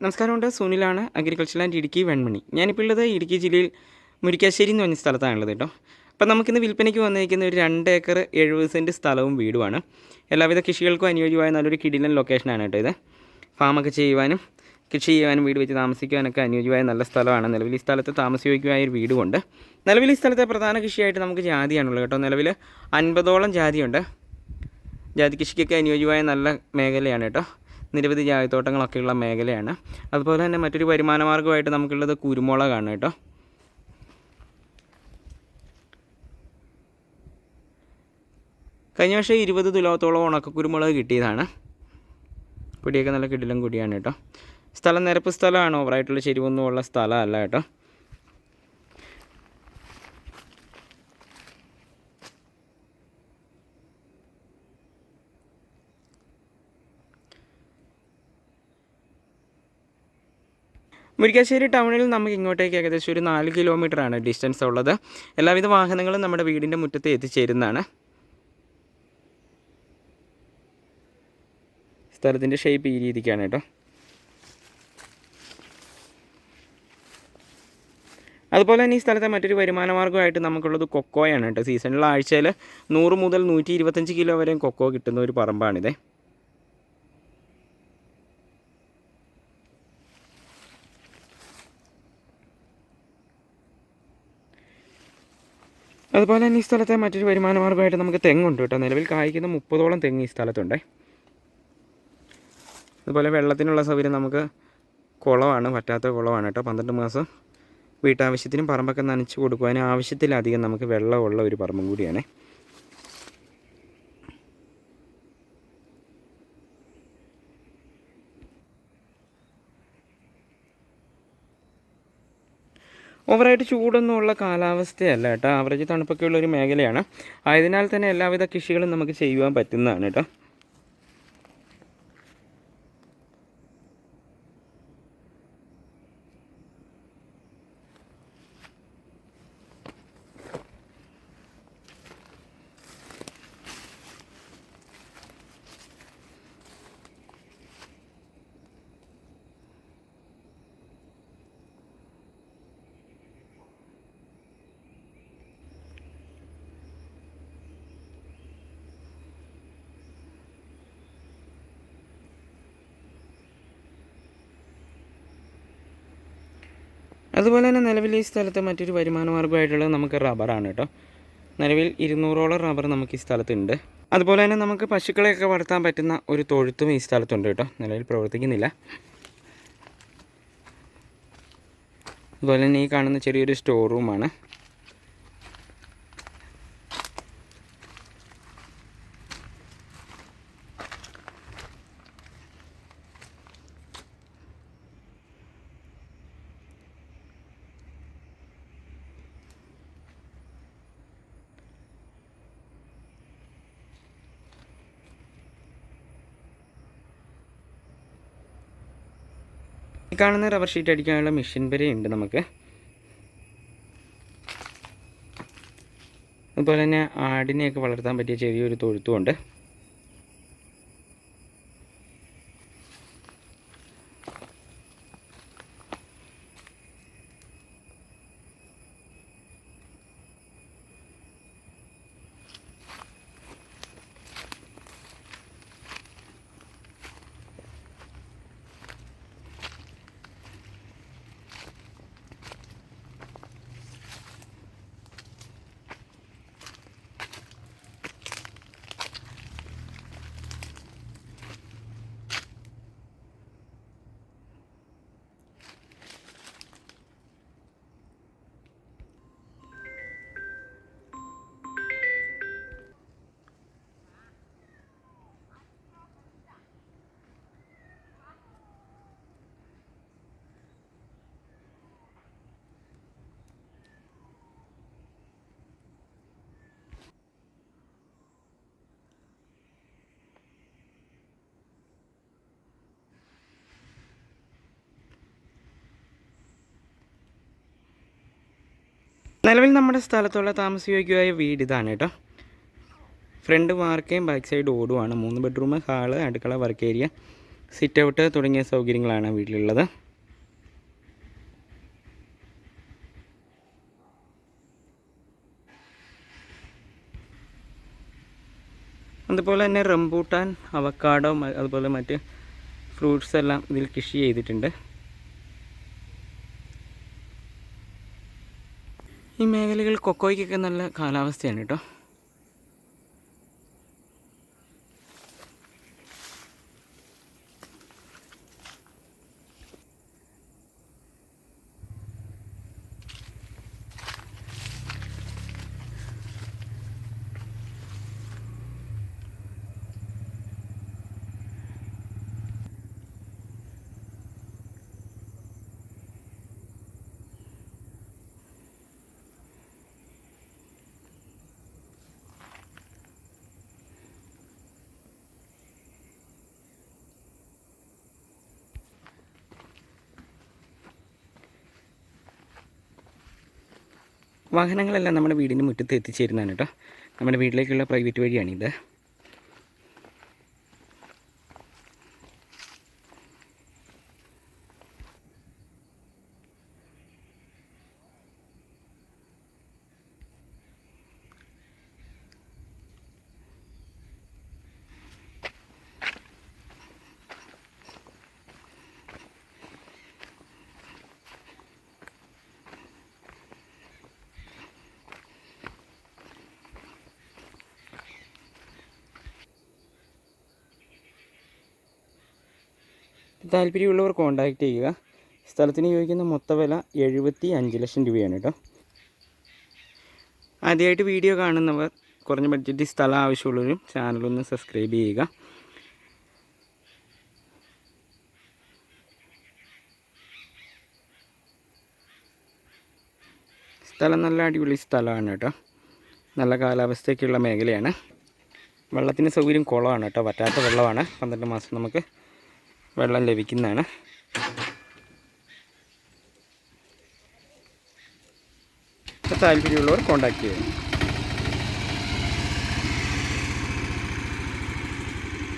നമസ്കാരമുണ്ട്. സുനിലാണ് agriculture and Idukki Venmani. ഞാനിപ്പോൾ ഉള്ളത് ഇടുക്കി ജില്ലയിൽ മുരിക്കാശ്ശേരി എന്ന് പറഞ്ഞ സ്ഥലത്താണുള്ളത് കേട്ടോ. അപ്പോൾ നമുക്കിന്ന് വിൽപ്പനയ്ക്ക് വന്നിരിക്കുന്ന ഒരു രണ്ട് ഏക്കർ എഴുപത് സെന്റ് സ്ഥലവും വീടുമാണ്. എല്ലാവിധ കൃഷികൾക്കും അനുയോജ്യമായ നല്ലൊരു കിടിലൻ ലൊക്കേഷനാണ് കേട്ടോ ഇത്. ഫാമൊക്കെ ചെയ്യുവാനും കൃഷി ചെയ്യുവാനും വീട് വെച്ച് താമസിക്കുവാനൊക്കെ അനുയോജ്യമായ നല്ല സ്ഥലമാണ്. നിലവിൽ ഈ സ്ഥലത്ത് താമസിക്കുവായ ഒരു വീടുമുണ്ട്. നിലവിൽ ഈ സ്ഥലത്തെ പ്രധാന കൃഷിയായിട്ട് നമുക്ക് ജാതിയാണുള്ളത് കേട്ടോ. നിലവിൽ അൻപതോളം ജാതിയുണ്ട്. ജാതി കൃഷിക്കൊക്കെ അനുയോജ്യമായ നല്ല മേഖലയാണ് കേട്ടോ. നിരവധി ജാതിത്തോട്ടങ്ങളൊക്കെയുള്ള മേഖലയാണ്. അതുപോലെ തന്നെ മറ്റൊരു വരുമാന മാർഗമായിട്ട് നമുക്കുള്ളത് കുരുമുളകാണ് കേട്ടോ. കഴിഞ്ഞ വർഷം ഇരുപത് തുലോത്തോളം ഉണക്ക കുരുമുളക് കിട്ടിയതാണ്. കുടിയൊക്കെ നല്ല കിടിലം കുടിയാണ് കേട്ടോ. സ്ഥലം നിരപ്പ് സ്ഥലമാണ്. ഓവറായിട്ടുള്ള ചെരിവൊന്നും ഉള്ള സ്ഥലമല്ല കേട്ടോ. മുരിക്കാശ്ശേരി ടൗണിൽ നമുക്ക് ഇങ്ങോട്ടേക്ക് ഏകദേശം ഒരു നാല് കിലോമീറ്റർ ആണ് ഡിസ്റ്റൻസ് ഉള്ളത്. എല്ലാവിധ വാഹനങ്ങളും നമ്മുടെ വീടിന്റെ മുറ്റത്ത് എത്തിച്ചേരുന്നതാണ്. സ്ഥലത്തിന്റെ ഷേപ്പ് ഈ രീതിക്കാണ് കേട്ടോ. അതുപോലെ തന്നെ ഈ സ്ഥലത്തെ മറ്റൊരു വരുമാന മാർഗമായിട്ട് നമുക്കുള്ളത് കൊക്കോയാണ് കേട്ടോ. സീസണിലുള്ള ആഴ്ചയിൽ നൂറ് മുതൽ നൂറ്റി ഇരുപത്തഞ്ച് കിലോ വരെയും കൊക്കോ കിട്ടുന്ന ഒരു പറമ്പാണിത്. അതുപോലെ തന്നെ ഈ സ്ഥലത്തെ മറ്റൊരു വരുമാന മാർഗമായിട്ട് നമുക്ക് തെങ്ങുണ്ട് കേട്ടോ. നിലവിൽ കായ്ക്കുന്ന മുപ്പതോളം തെങ്ങ് ഈ സ്ഥലത്തുണ്ട്. അതുപോലെ വെള്ളത്തിനുള്ള സൗകര്യം നമുക്ക് കുളമാണ് പറ്റാത്ത കുളമാണ് കേട്ടോ. പന്ത്രണ്ട് മാസം വീട്ടാവശ്യത്തിനും പറമ്പൊക്കെ നനച്ച് കൊടുക്കുവാനും ആവശ്യത്തിലധികം നമുക്ക് വെള്ളമുള്ള ഒരു പറമ്പും കൂടിയാണ്. ഓവറായിട്ട് ചൂടൊന്നും ഉള്ള കാലാവസ്ഥയല്ല കേട്ടോ. ആവറേജ് തണുപ്പൊക്കെയുള്ള ഒരു മേഖലയാണ്. ആയതിനാൽ തന്നെ എല്ലാവിധ കൃഷികളും നമുക്ക് ചെയ്യുവാൻ പറ്റുന്നതാണ് കേട്ടോ. അതുപോലെ തന്നെ നിലവിൽ ഈ സ്ഥലത്ത് മറ്റൊരു വരുമാന മാർഗമായിട്ടുള്ളത് നമുക്ക് റബ്ബറാണ് കേട്ടോ. നിലവിൽ ഇരുന്നൂറോളം റബ്ബർ നമുക്ക് ഈ സ്ഥലത്തുണ്ട്. അതുപോലെ തന്നെ നമുക്ക് പശുക്കളെയൊക്കെ വളർത്താൻ പറ്റുന്ന ഒരു തൊഴുത്തും ഈ സ്ഥലത്തുണ്ട് കേട്ടോ. നിലവിൽ പ്രവർത്തിക്കുന്നില്ല. അതുപോലെ തന്നെ ഈ കാണുന്ന ചെറിയൊരു സ്റ്റോർ റൂമാണ്. കാണുന്ന റബ്ബർ ഷീറ്റ് അടിക്കാനുള്ള മെഷീൻ വരെ ഉണ്ട് നമുക്ക്. അതുപോലെ തന്നെ ആടിനെയൊക്കെ വളർത്താൻ പറ്റിയ ചെറിയൊരു തൊഴുത്തുമുണ്ട് നിലവിൽ നമ്മുടെ സ്ഥലത്തുള്ള താമസയോഗ്യമായ വീട് ഇതാണ് കേട്ടോ. ഫ്രണ്ട് വാർക്കയും ബാക്ക് സൈഡ് ഓടുമാണ് മൂന്ന് ബെഡ്റൂം ഹാൾ അടുക്കള വർക്ക് ഏരിയ സിറ്റ് ഔട്ട് തുടങ്ങിയ സൗകര്യങ്ങളാണ് വീട്ടിലുള്ളത്. അതുപോലെ തന്നെ റംബൂട്ടാൻ അവക്കാടോ അതുപോലെ മറ്റ് ഫ്രൂട്ട്സ് എല്ലാം ഇതിൽ കൃഷി ചെയ്തിട്ടുണ്ട് ഈ മേഖലകൾ കൊക്കോയ്ക്കൊക്കെ നല്ല കാലാവസ്ഥയാണ് കേട്ടോ. വാഹനങ്ങളെല്ലാം നമ്മുടെ വീടിന്റെ മുറ്റത്ത് എത്തിച്ചേരുന്നതാണ് കേട്ടോ. നമ്മുടെ വീട്ടിലേക്കുള്ള പ്രൈവറ്റ് വഴിയാണിത്. താല്പര്യമുള്ളവർ കോൺടാക്റ്റ് ചെയ്യുക. സ്ഥലത്തിന് ചോദിക്കുന്ന മൊത്ത വില എഴുപത്തി അഞ്ച് ലക്ഷം രൂപയാണ് കേട്ടോ ആദ്യമായിട്ട് വീഡിയോ കാണുന്നവർ കുറഞ്ഞ ബഡ്ജറ്റിൽ സ്ഥലം ആവശ്യമുള്ളവരും ചാനലൊന്ന് സബ്സ്ക്രൈബ് ചെയ്യുക. സ്ഥലം നല്ല അടിപൊളി സ്ഥലമാണ് കേട്ടോ നല്ല കാലാവസ്ഥയ്ക്കുള്ള മേഖലയാണ്. വെള്ളത്തിന് സൗകര്യം കുളമാണ് കേട്ടോ വറ്റാത്ത വെള്ളമാണ്. പന്ത്രണ്ട് മാസം നമുക്ക് വെള്ളം ലഭിക്കുന്നതാണ്. താല്പര്യമുള്ളവർ കോണ്ടാക്ട് ചെയ്യുക.